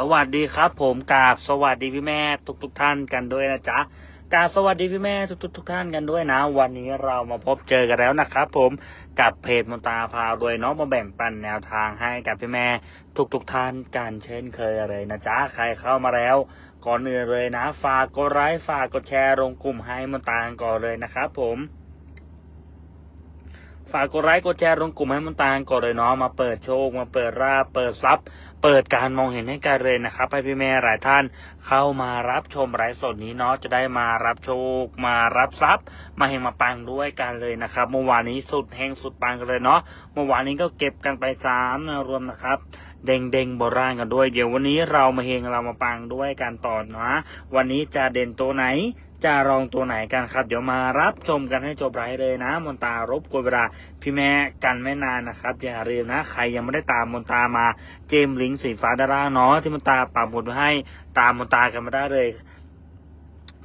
สวัสดีครับผมกราบสวัสดีพี่แม่ทุกทุกๆท่านกันด้วยนะจ๊ะกราบสวัสดีพี่แม่ทุกทุกๆทุกท่านกันด้วยนะ วันนี้เรามาพบเจอกันแล้วนะครับผมกับเพจมนตาพาโดยน้องมาแบ่งปันแนวทางให้กับพี่แม่ทุกทุกท่านกันเช่นเคยเลยนะจ๊ะใครเข้ามาแล้วก่อนอื่นเลยนะ ฝากกดไลค์ฝากกดแชร์ลงกลุ่มให้มนตาก่อนเลยนะครับผม ฝากกดไลค์กดแชร์ลงกลุ่มให้มันตาลก่อนเลยเนาะมาเปิดโชค มาเปิดราบเปิดทรัพเปิดการมองเห็นให้กันเลยนะครับให้พี่แม่หลายท่านเข้ามารับชมไลฟ์สดนี้เนาะจะได้มารับโชค มารับทรัพย์ มาเฮงมาปังด้วยกันเลยนะครับเมื่อวานนี้สุดเฮงสุดปังกันเลยเนาะเมื่อวานนี้ก็เก็บกันไปสามรวมนะครับเด้งเด้งโบราณกันด้วย เดี๋ยววันนี้เรามาเฮงเรามาปังด้วยกันต่อนะวันนี้จะเด่นตัวไหน จะรองตัวไหนกันครับ เดี๋ยวมารับชมกันให้จบไรเลยนะ มนตารบกวนเวลาพี่แม่กันไม่นานนะครับ อย่าลืมนะ ใครยังไม่ได้ตามมนตามาเจมลิงสีฟ้าดาราเนาะที่มนตาปากหมุดไว้ให้ตามมนตากันมาได้เลย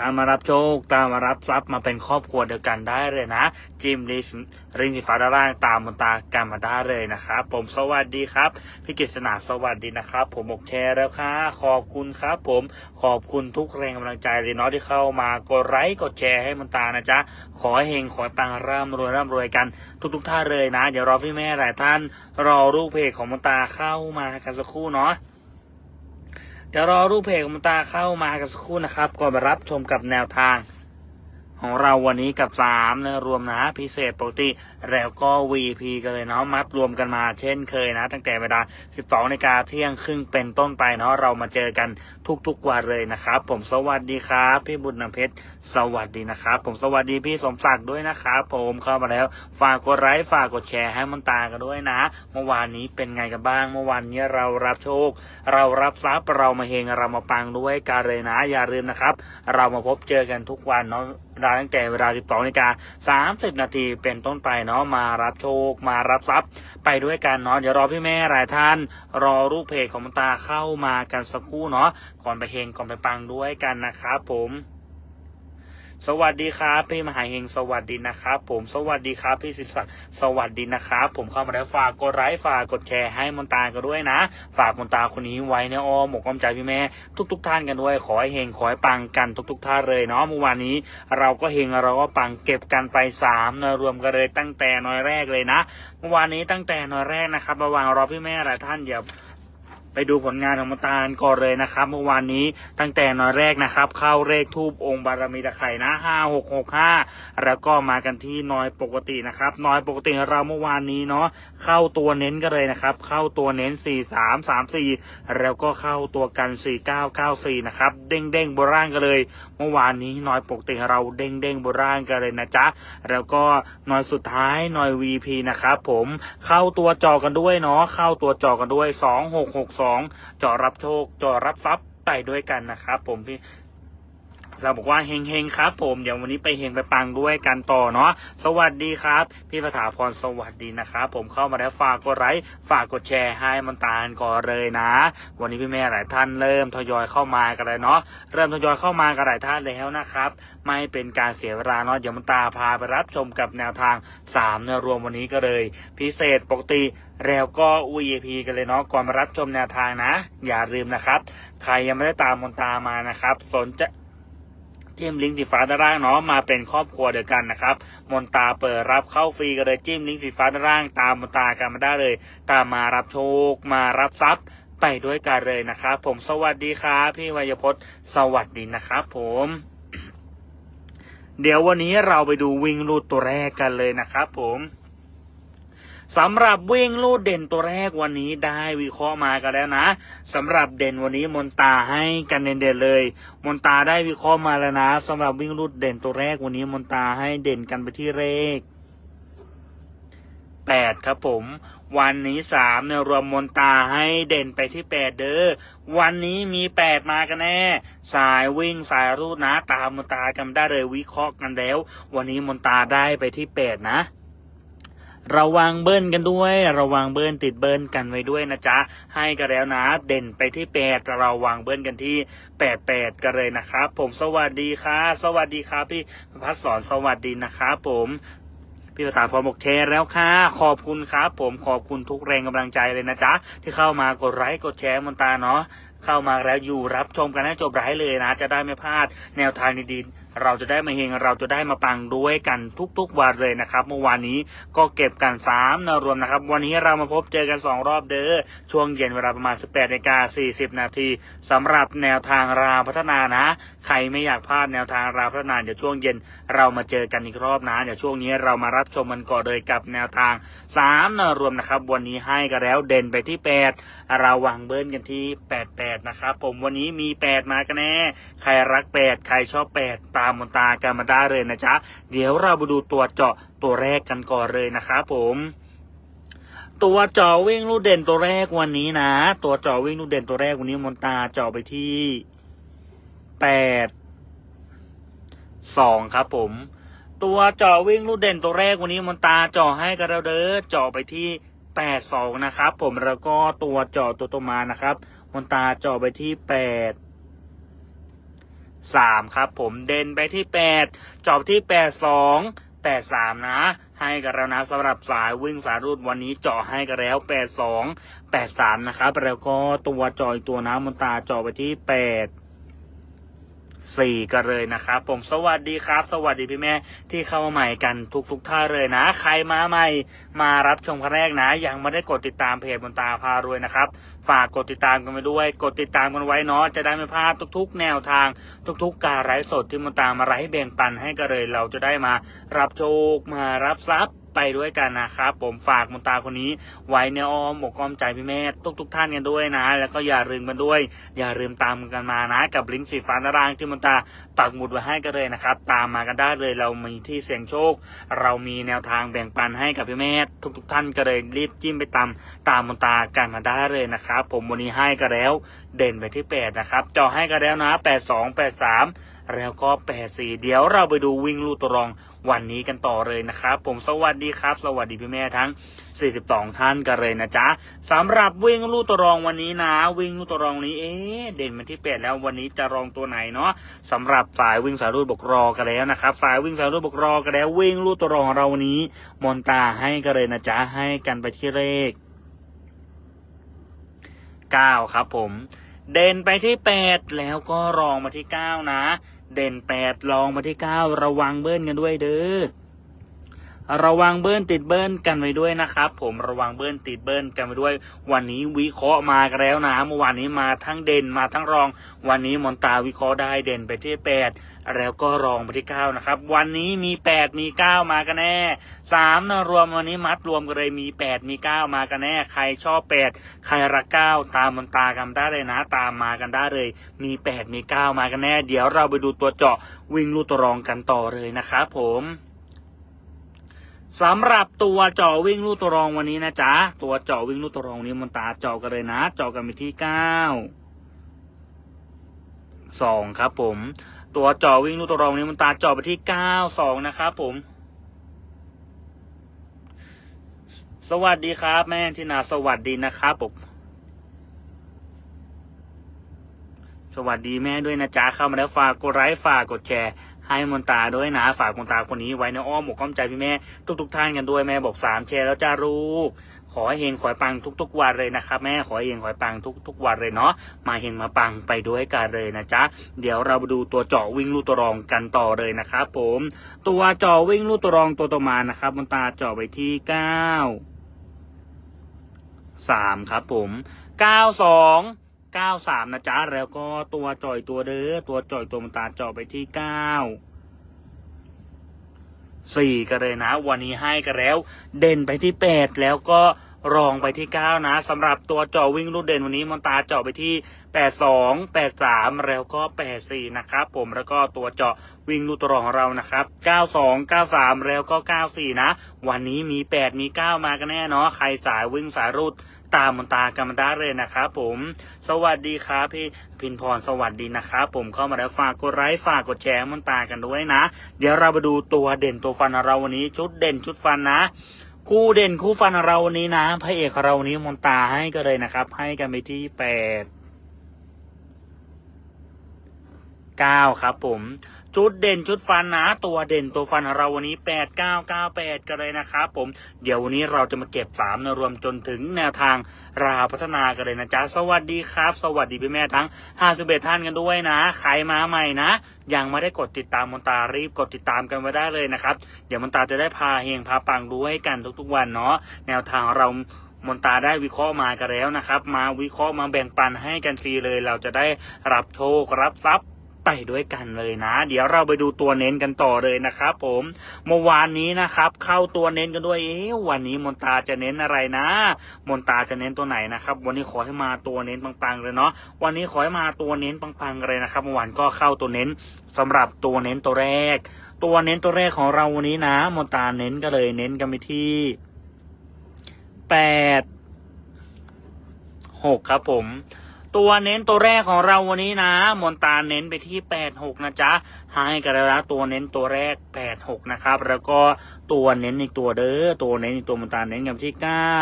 ตามมารับโชค ตามมารับทรัพย์มาเป็นครอบครัวเดียวกันได้เลยนะ จิมลิสริงสีฟ้าด้านล่างตามมนตากันมาได้เลยนะครับ ผมสวัสดีครับพี่กฤษณาสวัสดีนะครับ ผมบอกแชร์แล้วค่ะขอบคุณครับผมขอบคุณทุกแรงกำลังใจเลยเนาะที่เข้ามากดไลค์กดแชร์ให้มนตานะจ๊ะขอเฮงขอให้ปังร่ำรวยร่ำรวยกันทุกๆท่าเลยนะ เดี๋ยวรอพี่แม่หลายท่าน รอรูปเพจของมนตาเข้ามากันสักครู่เนาะ เดี๋ยวรอรูปเพจของมนตาเข้ามากันสักครู่นะครับ ก่อนไปรับชมกับแนวทาง ของเราวันนี้กับสามนะรวมนะพิเศษปกติแล้วก็ VP กันเลยเนาะมัดรวมกันมาเช่นเคยนะ ตั้งแต่เวลา 12นาฬิกาเที่ยงครึ่งเป็นต้นไปเนาะเรามาเจอกันทุกๆวันเลยนะครับ ผมสวัสดีครับ พี่บุญนเพชรสวัสดีนะครับ ผมสวัสดีพี่สมศักดิ์ด้วยนะครับผมเข้ามาแล้ว ฝากกดไลค์ฝากกดแชร์ให้มันตากันด้วยนะ เมื่อวานนี้เป็นไงกันบ้าง เมื่อวานนี้เรารับโชค เรารับทรัพย์เรามาเฮงเรามาปังด้วยกันเลยนะ อย่าลืมนะครับ เรามาพบเจอกันทุกวันเนาะ เวลาตั้งแต่เวลา 12นาฬิกา30 นาทีเป็นต้นไปเนาะมารับโชค มารับทรัพย์ ไปด้วยกันเนาะเดี๋ยวรอพี่แม่หลายท่าน รอรูปเพจของมันตาเข้ามากันสักครู่เนาะก่อนไปเฮงก่อนไปปังด้วยกันนะครับผม สวัสดีครับพี่มหาเฮงสวัสดีนะครับผมสวัสดีครับพี่ศิษย์ศักดิ์สวัสดีนะครับผมเข้ามาแล้วฝากกดไลค์ฝากกดแชร์ให้มนตากันด้วยนะ ฝากมนตาคนนี้ไว้ในอ้อมอกอ้อมใจพี่แม่ทุก ๆท่านกันด้วย ขอให้เฮงขอให้ปังกันทุกๆท่านเลยเนาะเมื่อวานนี้ เราก็เฮงเราก็ปังเก็บกันไปสามนะรวมกันเลยตั้งแต่น้อยแรกเลยนะเมื่อวานนี้ตั้งแต่น้อยแรกนะครับระหว่างรอพี่แม่หลายท่านเดี๋ยว ไปดูผลงานของมนตาลก่อนเลยนะครับเมื่อวานนี้ตั้งแต่นอยแรกนะครับ เข้าเลขทูบองค์บารมีตะไคร่นะห้าหกหกห้าแล้วก็มากันที่น้อยปกตินะครับน้อยปกติเราเมื่อวานนี้เนาะเข้าตัวเน้นกันเลยนะครับ เข้าตัวเน้นสี่สามสามสี่แล้วก็เข้าตัวกันสี่เก้าเก้าสี่นะครับเด้งเด้งบนร่างกันเลย เมื่อวานนี้น้อยปกติเราเด้งเด้งบนร่างกันเลยนะจ๊ะแล้วก็น้อยสุดท้ายน้อย VP นะครับผมเข้าตัวจอกันด้วยเนาะเข้าตัวจอกันด้วยสองหกหกสองจอรับโชคจอรับทรัพย์ไปด้วยกันนะครับผมพี่ เราบอกว่าเฮงเฮงๆครับ ผมเดี๋ยววันนี้ไปเฮงไปปังด้วยกันต่อเนาะสวัสดีครับ พี่ภาษาพรสวัสดีนะครับผมเข้ามาแล้วฝากกดไลค์ฝากกดแชร์ให้มันตาลก่อนเลยนะ วันนี้พี่แม่หลายท่านเริ่มทยอยเข้ามากันเลยเนาะเริ่มทยอยเข้ามากันหลายท่านแล้วนะครับ ไม่เป็นการเสียเวลาเนาะเดี๋ยวมันตาพาไปรับชมกับแนวทาง3เนื้อรวมวันนี้ก็เลย พิเศษปกติแล้วก็ VIP กันเลยเนาะก่อนมารับชมแนวทางนะ อย่าลืมนะครับ ใครยังไม่ได้ตามมนตามานะครับ สนใจะ จิ้มลิงก์สีฟ้าด้านล่างเนาะมาเป็นครอบครัวเดียวกันนะครับมนตาเปิดรับเข้าฟรีกันเลยจิ้มลิงก์สีฟ้าด้านล่างตามมนตากันมาได้เลย ตามมารับโชค มารับทรัพย์ไปด้วยกันเลยนะครับผมสวัสดีครับพี่วัยพจน์สวัสดีนะครับผมเดี๋ยววันนี้เราไปดูวิ่งลูดตัวแรกกันเลยนะครับผม สำหรับวิ่งลูดเด่นตัวแรกวันนี้ได้วิเคราะห์มากันแล้วนะสำหรับเด่นวันนี้มนตาให้กันเด่นๆเลย มนตาได้วิเคราะห์มาแล้วนะสำหรับวิ่งลูดเด่นตัวแรกวันนี้มนตาให้เด่นกันไปที่เลขแปดครับผมวันนี้สามเนี่ยรวมมนตาให้เด่นไปที่แปดเด้อวันนี้มีแปดมากันแน่ สายวิ่งสายรูดนะตามมนตากันได้เลยวิเคราะห์กันแล้ว วันนี้มนตาได้ไปที่แปดนะ ระวังเบิ้ลกันด้วย ระวังเบิ้ลติดเบิ้ลกันไว้ด้วยนะจ๊ะ ให้กันแล้วนะ เด่นไปที่แปดระวังเบิ้ลกันที่แปดแปดกันเลยนะครับ ผมสวัสดีค่ะ สวัสดีครับพี่พัฒสอนสวัสดีนะครับผมพี่ภาษาพรบอกแชร์แล้วค่ะ ขอบคุณครับผมขอบคุณทุกแรงกำลังใจเลยนะจ๊ะ ที่เข้ามากดไลค์กดแชร์มนตาเนาะเข้ามาแล้วอยู่รับชมกันให้จบไรายเลยนะ จะได้ไม่พลาดแนวทางดีๆ เราจะได้มาเฮงเราจะได้มาปังด้วยกันทุกๆวันเลยนะครับ เมื่อวานนี้ก็เก็บกัน3นะรวมนะครับ วันนี้เรามาพบเจอกัน 2 รอบเด้อช่วงเย็นเวลาประมาณ 18นาฬิกา40 นาทีสำหรับแนวทางราพัฒนานะ ใครไม่อยากพลาดแนวทางราพัฒนาเดี๋ยวช่วงเย็นเรามาเจอกันอีกรอบนะเดี๋ยวช่วงนี้เรามารับชมมันก่อนเลยกับแนวทาง3นะรวมนะครับ วันนี้ให้กันแล้วเด่นไปที่ 8 เราวางเบิ้ลกันที่ 88 นะครับผมวันนี้มี 8 มากันแน่ ใครรัก 8 ใครชอบ 8ตามมนตากันมาได้เลยนะจ๊ะ เดี๋ยวเราไปดูตัวเจาะตัวแรกกันก่อนเลยนะครับผมตัวเจาะวิ่งลูกเด่นตัวแรกวันนี้นะ ตัวเจาะวิ่งลูกเด่นตัวแรกวันนี้มนตาเจาะไปที่8 2ครับผม ตัวเจาะวิ่งลูกเด่นตัวแรกวันนี้มนตาเจาะให้กับเราเด้อเจาะไปที่แปดสองนะครับผมแล้วก็ตัวเจาะตัวตัวมานะครับ มนตาเจาะไปที่แปด สามครับผมเด่นไปที่แปดจอบที่แปดสองแปดสามนะ ให้กับเรานะสำหรับสายวิ่งสายรูดวันนี้เจาะให้กันแล้วแปดสองแปดสามนะครับแล้วก็ตัวจอยตัวน้ำมันตาเจาะไปที่แปด สี่กันเลยนะครับ ผมสวัสดีครับ สวัสดีพี่แม่ที่เข้ามาใหม่กันทุกทุกๆท่าเลยนะ ใครมาใหม่มารับชมครั้งแรกนะ ยังไม่ได้กดติดตามเพจบนตาพารวยนะครับ ฝากกดติดตามกันไปด้วย กดติดตามกันไว้เนาะจะได้ไม่พลาดทุก ๆ แนวทาง ทุก ๆ การไลฟ์สดที่มนตามาไลฟ์แบ่งปันให้กันเลย เราจะได้มารับโชคมารับทรัพย์ ไปด้วยกันนะครับผมฝากมนตาคนนี้ ไว้ในอ้อมอกอ้อมใจพี่แม่ทุกๆท่านกันด้วยนะ แล้วก็อย่าลืมกันด้วย อย่าลืมตามกันมานะ กับลิงก์สีฟ้าตารางที่มนตาปักหมุดไว้ให้กันเลยนะครับ ตามมากันได้เลยเรามีที่เสี่ยงโชค เรามีแนวทางแบ่งปันให้กับพี่แม่ทุกๆท่านก็เลยรีบจิ้มไปตามตามมนตากันมาได้เลยนะครับ ผมวันนี้ให้กันแล้วเด่นไปที่แปดนะครับจาะให้กันแล้วนะแปดสองแปดสามแล้วก็แปดสี่เดี๋ยวเราไปดูวิ่งลู่ตัวรอง วันนี้กันต่อเลยนะครับ ผมสวัสดีครับ สวัสดีพี่แม่ทั้ง 42 ท่านกันเลยนะจ๊ะสำหรับวิ่งลู่ตัวรองวันนี้นะ วิ่งลู่ตัวรองนี้เอ๊เด่นมาที่แปดแล้ววันนี้จะรองตัวไหนเนาะสำหรับสายวิ่งสายรูดบกรอกันแล้วนะครับสายวิ่งสายรูดบกรอกันแล้ว วิ่งลู่ตัวรองเราวันนี้มอนตาให้กันเลยนะจ๊ะให้กันไปที่เลขเก้าครับผมเด่นไปที่แปดแล้วก็รองมาที่เก้านะ เด่นแปดลองมาที่เก้าระวังเบิ้ลกันด้วยเด้อ ระวังเบิ้ลติดเบิ้ลกันไว้ด้วยนะครับ ผมระวังเบิ้ลติดเบิ้ลกันไว้ด้วย วันนี้วิเคราะห์มากแล้วนะเมื่อวานนี้มาทั้งเด่นมาทั้งรอง วันนี้มอนตาวิเคราะห์ได้เด่นไปที่แปดแล้วก็รองไปที่เก้านะครับวันนี้มีแปดมีเก้ามากันแน่สามนะรวมวันนี้มัดรวมกันเลยมีแปดมีเก้ามากันแน่ ใครชอบแปดใครรักเก้าตามมอนตากันได้เลยนะ ตามมากันได้เลย มีแปดมีเก้ามากันแน่ เดี๋ยวเราไปดูตัวเจาะวิ่งลูกตัวรองกันต่อเลยนะครับผม สำหรับตัวเจาะวิ่งลูกตัวรองวันนี้นะจ๊ะ ตัวเจาะวิ่งลูกตัวรองนี้มันตาเจาะกันเลยนะเจาะกันไปที่เก้าสองครับผม ตัวเจาะวิ่งลูกตัวรองนี้มันตาเจาะไปที่เก้าสองนะครับผม สวัสดีครับ แม่ที่นาสวัสดีนะครับผมสวัสดีแม่ด้วยนะจ๊ะเข้ามาแล้วฝากกดไลค์ฝากกดแชร์ ให้มนตาด้วยนะ ฝากมนตาคนนี้ไว้ในอ้อมอกอ้อมใจพี่แม่ทุกๆท่านกันด้วยแม่บอกสามแชร์แล้วจ้าลูกขอให้เฮงขอให้ปังทุก ๆ วันเลยนะครับแม่ขอให้เฮงขอให้ปังทุก ๆ วันเลยเนาะมาเฮงมาปังไปด้วยกันเลยนะจ๊ะเดี๋ยวเราดูตัวเจาะวิ่งลูกตัวรองกันต่อเลยนะครับผม ตัวเจาะวิ่งลูกตัวรองตัวต่อมานะครับมนตาเจาะไปที่เก้าสามครับผมเก้าสอง เก้าสามนะจ๊ะ แล้วก็ตัวจ่อยตัวเด้อ ตัวจ่อยตัวมันตาเจาะไปที่เก้าสี่กันเลยนะ วันนี้ให้กันแล้ว เด่นไปที่แปดแล้วก็ รองไปที่เก้านะสำหรับตัวเจาะวิ่งลูกเด่นวันนี้มอนตาเจาะไปที่แปดสองแปดสามแล้วก็แปดสี่นะครับ ผมแล้วก็ตัวเจาะวิ่งลูกตัวรองของเรานะครับเก้าสองเก้าสามแล้วก็เก้าสี่นะ วันนี้มีแปดมีเก้ามากันแน่เนาะใครสายวิ่งสายรูดตามมอนตากันมาได้เลยนะครับผม สวัสดีครับพี่พินพรสวัสดีนะครับผมเข้ามาแล้วฝากกดไลค์ฝากกดแชร์มอนตากันด้วยนะ เดี๋ยวเราไปดูตัวเด่นตัวฟันของเราวันนี้ชุดเด่นชุดฟันนะ คู่เด่นคู่ฟันเราวันนี้นะพระเอกเราวันนี้มนตาให้ก็เลยนะครับ ให้กันไปที่แปดเก้าครับผม ชุดเด่นชุดฟันนะตัวเด่นตัวฟันของเราวันนี้แปดเก้าเก้าแปดกันเลยนะครับผมเดี๋ยววันนี้เราจะมาเก็บสามนรวมจนถึงแนวทางราพัฒนากันเลยนะจ๊ะ สวัสดีครับ สวัสดีพี่แม่ทั้งห้าสิบเอ็ดท่านกันด้วยนะ ใครมาใหม่นะยังไม่ได้กดติดตามมนตารีบกดติดตามกันไว้ได้เลยนะครับ เดี๋ยวมนตาจะได้พาเฮงพาปังดูให้กันทุกๆวันเนาะแนวทางเรามนตาได้วิเคราะห์มากันแล้วนะครับ มาวิเคราะห์มาแบ่งปันให้กันฟรีเลย เราจะได้รับโชครับทรัพย์ ไปด้วยกันเลยนะ เดี๋ยวเราไปดูตัวเน้นกันต่อเลยนะครับผมเมื่อวานนี้นะครับ เข้าตัวเน้นกันด้วยเอ๊ะวันนี้มนตาจะเน้นอะไรนะ มนตาจะเน้นตัวไหนนะครับ วันนี้ขอให้มาตัวเน้นปังๆเลยเนาะวันนี้ขอให้มาตัวเน้นปังๆเลยนะครับเมื่อวานก็เข้าตัวเน้นสำหรับตัวเน้นตัวแรก ตัวเน้นตัวแรกของเราวันนี้นะ มนตาเน้นก็เลยเน้นกันไปที่แปดหกครับผม ตัวเน้นตัวแรกของเราวันนี้นะ มนตาเน้นไปที่แปดหกนะจ๊ะให้กันแล้วนะตัวเน้นตัวแรกแปดหกนะครับ แล้วก็ตัวเน้นอีกตัวเด้อ ตัวเน้นอีกตัวมนตาเน้นกันที่เก้า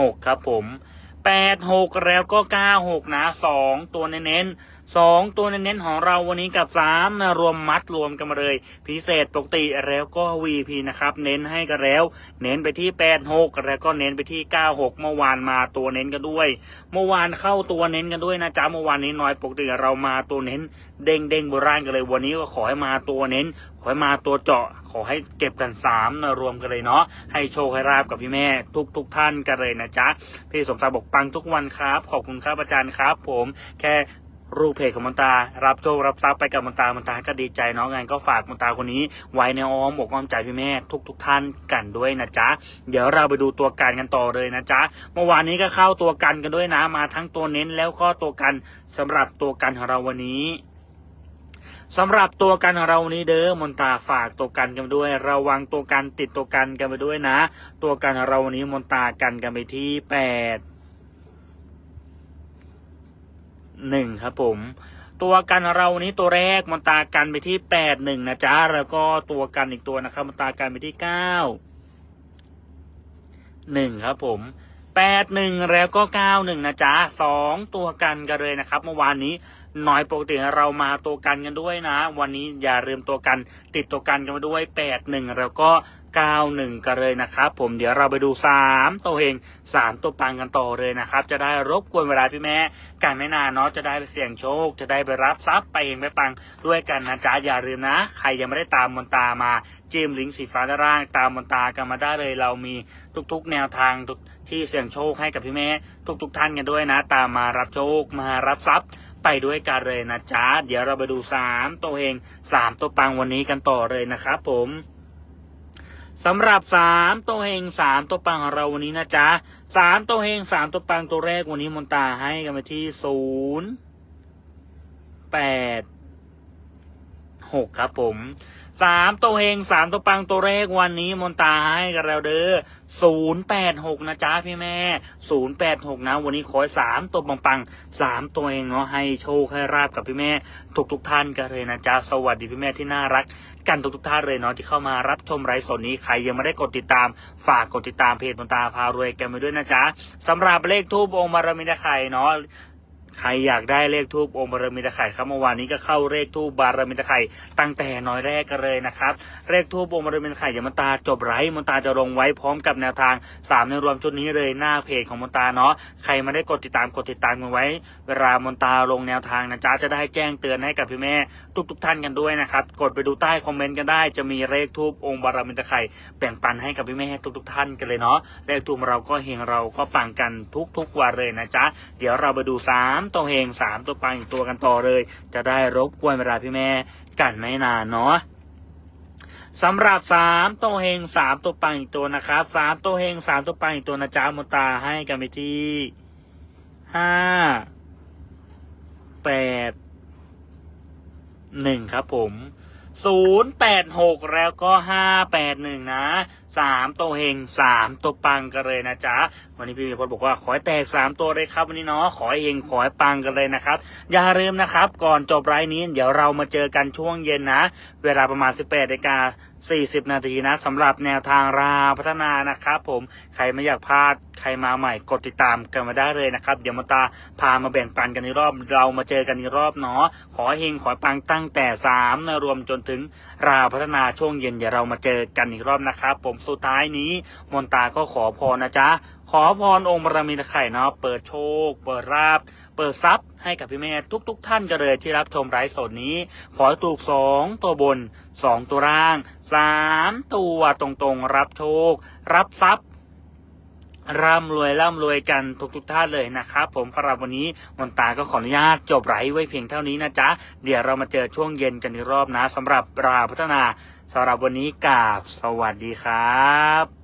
หกครับผมแปดหกแล้วก็เก้าหกนะสองตัวเน้นๆ สองตัวเน้นๆของเราวันนี้กับสามนะรวมมัดรวมกันมาเลย พิเศษปกติแล้วก็ VP นะครับ เน้นให้กันแล้ว เน้นไปที่แปดหกแล้วก็เน้นไปที่เก้าหกเมื่อวานมาตัวเน้นกันด้วย เมื่อวานเข้าตัวเน้นกันด้วยนะจ๊ะเมื่อวานนี้น้อยปกติเรามาตัวเน้น เด้งเด้งโบราณกันเลย วันนี้ก็ขอให้มาตัวเน้น ขอให้มาตัวเจาะ ขอให้เก็บกันสามนะรวมกันเลยเนาะให้โชคให้ราบกับพี่แม่ทุกทุกท่านกันเลยนะจ๊ะพี่สมศักดิ์บอกปังทุกวันครับ ขอบคุณครับอาจารย์ครับ ผมแค่ รูปเพจของมันตา รับโชครับทรัพย์ไปกับมันตามันตาก็ดีใจเนาะงานก็ฝากมันตาคนนี้ ไว้ในอ้อมอกอ้อมใจพี่แม่ทุกทุกท่านกันด้วยนะจ๊ะ เดี๋ยวเราไปดูตัวกันกันต่อเลยนะจ๊ะเมื่อวานนี้ก็เข้าตัวกันกันด้วยนะ มาทั้งตัวเน้นแล้วก็ตัวกันสำหรับตัวกันของเราวันนี้สำหรับตัวกันของเราวันนี้เด้อมนตาฝากตัวกันกันไปด้วย ระวังตัวกันติดตัวกันกันไปด้วยนะ ตัวกันของเราวันนี้มนตากันกันไปที่แปด หนึ่งครับผม ตัวกันเรานี้ตัวแรกมันตากันไปที่แปดหนึ่งนะจ๊ะแล้วก็ตัวกันอีกตัวนะครับมันตากันไปที่เก้าหนึ่งครับผมแปดหนึ่งแล้วก็เก้าหนึ่งนะจ๊ะสองตัวกันกันเลยนะครับ เมื่อวานนี้น้อยปกติเรามาตัวกันกันด้วยนะ วันนี้อย่าลืมตัวกันติดตัวกันกันมาด้วยแปดหนึ่งแล้วก็ เก้าหนึ่งกันเลยนะครับผมเดี๋ยวเราไปดูสามตัวเองสามตัวปังกันต่อเลยนะครับ จะได้รบกวนเวลาพี่แม่กันไม่นานเนาะจะได้ไปเสี่ยงโชค จะได้ไปรับทรัพย์ไปเองไปปังด้วยกันนะจ๊ะอย่าลืมนะ ใครยังไม่ได้ตามมนตามาจิ้มลิงก์สีฟ้าด้านล่างตามมนตากันมาได้เลยเรามีทุกๆ แนวทางท,ที่เสี่ยงโชคให้กับพี่แม่ทุก ๆ ท่านกันด้วยนะ ตามมารับโชคมารับทรัพย์ไปด้วยกันเลยนะจ๊ะเดี๋ยวเราไปดูสามตัวเองสามตัวปังวันนี้กันต่อเลยนะครับผม สำหรับสามตัวเฮงสามตัวปังของเราวันนี้นะจ๊ะสามตัวเฮงสามตัวปังตัวแรกวันนี้มนตาให้กันไปที่ศูนย์แปด หกครับผมสามตัวเฮงสามตัวปังตัวแรกวันนี้มนตาให้กันแล้วเด้อศูนย์แปดหกนะจ๊ะพี่แม่ศูนย์แปดหกนะ วันนี้ขอให้สามตัวปังปังสามตัวเองเนาะให้โชคให้ราบกับพี่แม่ทุกทุกท่านกันเลยนะจ๊ะสวัสดีพี่แม่ที่น่ารัก กันทุกทุกท่านเลยเนาะที่เข้ามารับชมไลฟ์สดนี้ใครยังไม่ได้กดติดตาม ฝากกดติดตามเพจมนตาพารวยกันไปด้วยนะจ๊ะสำหรับเลขทูบองค์บารมีตะไคร่เนาะ ใครอยากได้เลขทูบองค์บารมีตะไคร่ครับเมื่อวานนี้ก็เข้าเลขทูบบารมีตะไคร่ตั้งแต่น้อยแรกกันเลยนะครับเลขทูบองค์บารมีตะไคร่อย่ามนตาจบไร้มนตาจะลงไว้พร้อมกับแนวทางสามในรวมชุดนี้เลยหน้าเพจของมนตาเนาะใครม่ได้กดติดตามกดติดตามกันไว้ เวลามนตาลงแนวทางนะจ๊ะจะได้แจ้งเตือนให้กับพี่แม่ทุกทุกๆท่านกันด้วยนะครับกดไปดูใต้คอมเมนต์กันได้ จะมีเลขทูบองค์บารมีตะไคร่แบ่งปันให้กับพี่แม่ทุกทุกๆท่านกันเลยเนาะเลขทูบเราก็เฮงเราก็ปังกันทุกๆวันเลยนะจ๊ะเดี๋ยวเราไปดูสาามตัวเฮงสามตัวปังอีกตัวกันต่อเลย จะได้รบกวนเวลาพี่แม่กันไม่นานเนาะสำหรับสามตัวเฮงสามตัวปังอีกตัวนะครับสามตัวเฮงสามตัวปังอีกตัวนะจ๊ะมนตาให้กันไปที่ห้าแปดหนึ่งครับผม 086 แล้วก็ 581 นะสามตัวเฮงสามตัวปังกันเลยนะจ๊ะ วันนี้พี่มีพลบอกว่าขอให้แตกสามตัวเลยครับ วันนี้เนาะขอให้เฮงขอให้ปังกันเลยนะครับ อย่าลืมนะครับ ก่อนจบไลน์นี้ เดี๋ยวเรามาเจอกันช่วงเย็นนะ เวลาประมาณ 18นาฬิกา 40 นาทีนะสำหรับแนวทางราพัฒนานะครับผมใครไม่อยากพลาดใครมาใหม่กดติดตามกันมาได้เลยนะครับ เดี๋ยวมาตาพามาแบ่งปันกันในรอบ เรามาเจอกันในรอบเนาะขอเฮงขอปังตั้งแต่3นะรวมจนถึงราพัฒนาช่วงเย็นเดี๋ยวเรามาเจอกันอีกรอบนะครับ ผมสุดท้ายนี้มนตาก็ขอพรนะจ๊ะ ขอพรองค์บารมีตะไข่เนาะเปิดโชค เปิดราบ เปิดทรัพย์ให้กับพี่แม่ทุกๆทท่านกันเลยที่รับชมไร้สดนี้ ขอถูกสองตัวบนสองตัวล่างสามตัวตรงๆ รับโชค รับทรัพย์ร่ำรวยร่ำรวยกันทุกๆท่านเลยนะครับผมสำหรับวันนี้มนตาก็ขออนุญาตจบไลฟ์ไว้เพียงเท่านี้นะจ๊ะ เดี๋ยวเรามาเจอช่วงเย็นกันอีกรอบนะสำหรับราพัฒนาสำหรับวันนี้กาบสวัสดีครับ